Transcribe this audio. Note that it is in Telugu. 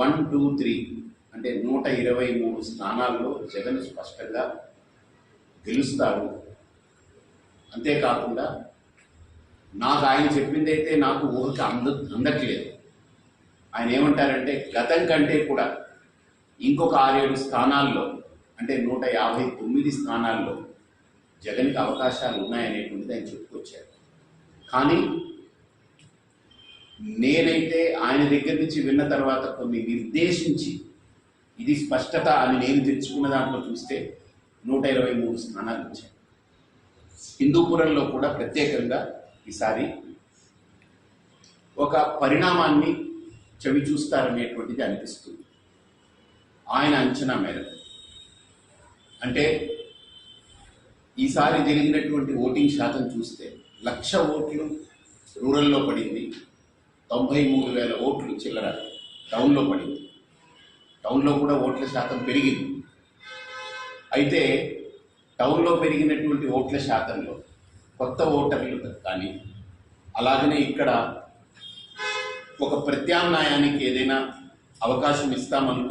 వన్ టూ త్రీ అంటే నూట ఇరవై మూడు స్థానాల్లో జగన్ స్పష్టంగా గెలుస్తారు అంతేకాకుండా నాకు ఆయన చెప్పిందైతే నాకు ఊహకి అంద అందట్లేదు. ఆయన ఏమంటారంటే గతం కంటే కూడా ఇంకొక ఆరేడు స్థానాల్లో అంటే నూట యాభై తొమ్మిది స్థానాల్లో జగన్కి అవకాశాలు ఉన్నాయనేటువంటిది ఆయన చెప్పుకొచ్చారు. కానీ నేనైతే ఆయన దగ్గర నుంచి విన్న తర్వాత కొన్ని నిర్దేశించి ఇది స్పష్టత అని నేను తెచ్చుకున్న దాంట్లో చూస్తే నూట ఇరవై మూడు స్థానాలు వచ్చాయి. హిందూపురంలో కూడా ప్రత్యేకంగా ఈసారి ఒక పరిణామాన్ని చవి చూస్తారనేటువంటిది అనిపిస్తుంది. ఆయన అంచనా మేరకు. అంటే ఈసారి జరిగినటువంటి ఓటింగ్ శాతం చూస్తే లక్ష ఓట్లు రూరల్లో పడింది. తొంభై మూడు వేల ఓట్లు చిల్లర టౌన్లో పడింది. టౌన్లో కూడా ఓట్ల శాతం పెరిగింది. అయితే టౌన్లో పెరిగినటువంటి ఓట్ల శాతంలో కొత్త ఓటర్లు కానీ అలాగనే ఇక్కడ ఒక ప్రత్యామ్నాయానికి ఏదైనా అవకాశం ఇస్తామను